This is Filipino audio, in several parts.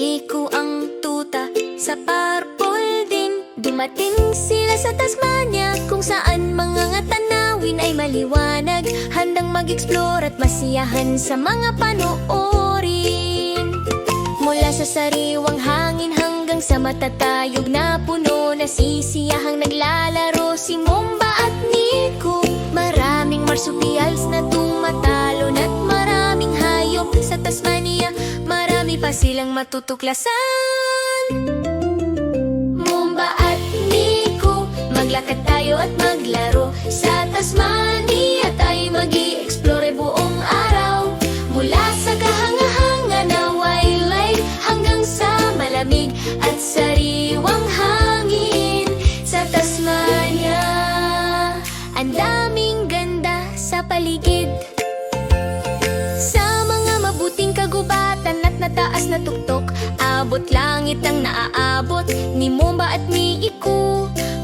Nico ang tuta? Sa purple din Dumating sila sa Tasmania. Kung saan mga tanawin ay maliwanag Handang mag-explore at masiyahan sa mga panoorin. Mula sa sariwang hangin hanggang sa matatayog na puno Nasisiyahang naglalaro si Momba at Nico. Maraming marsupials na tumatalon pa silang matutuklasan. Momba at Nico Maglakad tayo at maglaro Sa Tasmania nataas na tuktok Abot langit ang naaabot ni Momba at ni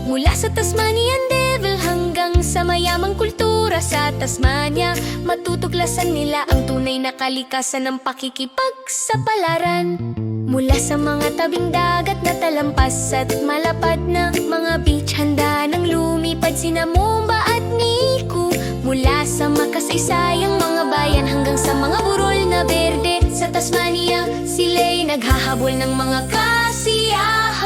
Mula sa Tasmanian Devil hanggang sa mayamang kultura sa Tasmania Matutuklasan nila ang tunay na kalikasan ng pakikipagsapalaran Mula sa mga tabing dagat na talampas at malapad na mga beach Handa nang lumipad sina Momba at Niku Mula sa makasaysayang mga bayan hanggang sa mga burol na berde Tasmania, sila'y naghahabol ng mga kasiyahan.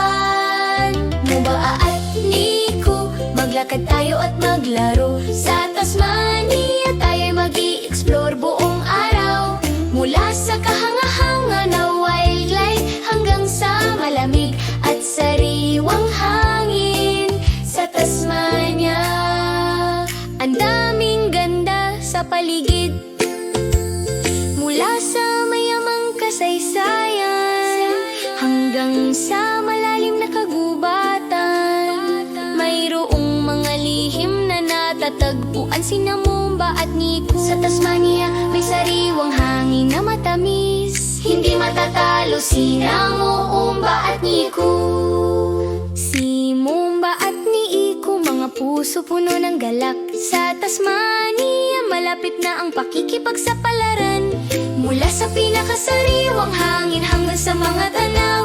Mumba at Nico, maglakad tayo at maglaro. Sa Tasmania, tayo'y mag explore buong araw. Mula sa kahanga-hanga na wildlife Hanggang sa malamig at sariwang hangin. Sa Tasmania Ang daming ganda sa paligid sa malalim na kagubatan. Mayroong mga lihim na natatagpuan Sina Mumba at Nico. Sa Tasmania may sariwang hangin na matamis. Hindi matatalo sina Mumba at Nico. Si Mumba at ni Iko Mga puso puno ng galak. Sa Tasmania Malapit na ang pakikipagsapalaran Mula sa pinakasariwang hangin Hanggang sa mga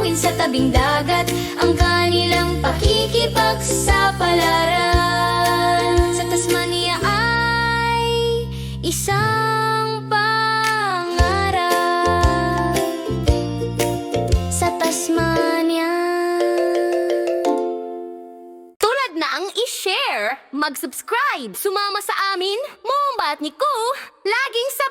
tanawin Sa tabing dagat Ang kanilang pakikipagsapalaran Sa Tasmania ay Isang pangarap. Sa Tasmania. Tulad na ang i-share, mag-subscribe, sumama sa amin, Momba at Nico, laging sa